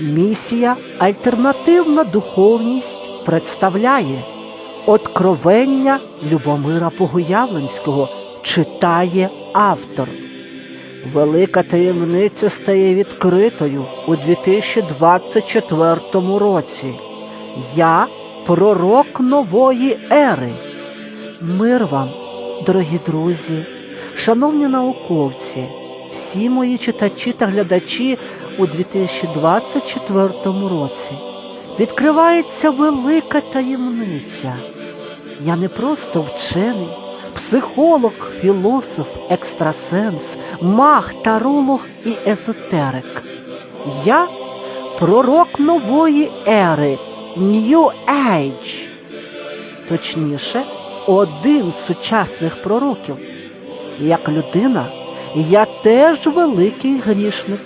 Місія Альтернативна духовність представляє Откровення Любомира Богоявленського читає автор. Велика таємниця стає відкритою у 2024 році. Я пророк нової ери. Мир вам, дорогі друзі, шановні науковці, всі мої читачі та глядачі у 2024 році. Відкривається велика таємниця. Я не просто вчений, психолог, філософ, екстрасенс, маг, таролог і езотерик. Я пророк нової ери New Age. Точніше, один з сучасних пророків. Як людина, я теж великий грішник.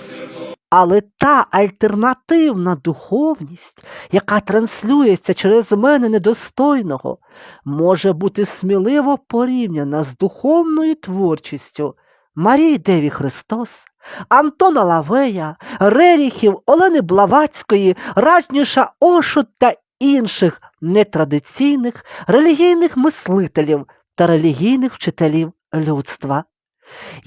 Але та альтернативна духовність, яка транслюється через мене недостойного, може бути сміливо порівняна з духовною творчістю Марії Деві Христос, Антона Лавея, Реріхів, Олени Блавацької, Ражніша Ошут та інших нетрадиційних релігійних мислителів та релігійних вчителів людства.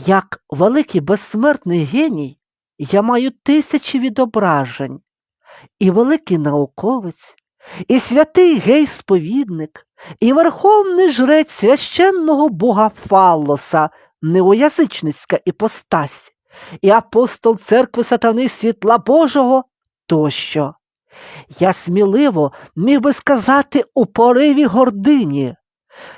Як великий безсмертний геній, я маю тисячі відображень, і великий науковець, і святий гей-сповідник, і верховний жрець священного бога Фаллоса, неоязичницька іпостась, і апостол церкви сатани світла Божого тощо. Я сміливо міг би сказати у пориві гордині.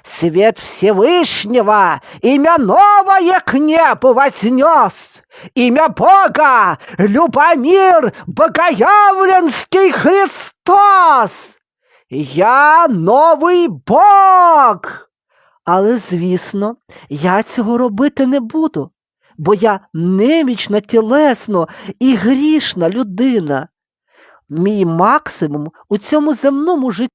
Свет Всевышнего, имя новое к небу вознес, имя Бога, Любомир Богоявленский Христос. Я новий Бог. Але, звісно, я цього робити не буду, бо я немічна тілесно і грішна людина. Мій максимум у цьому земному житті.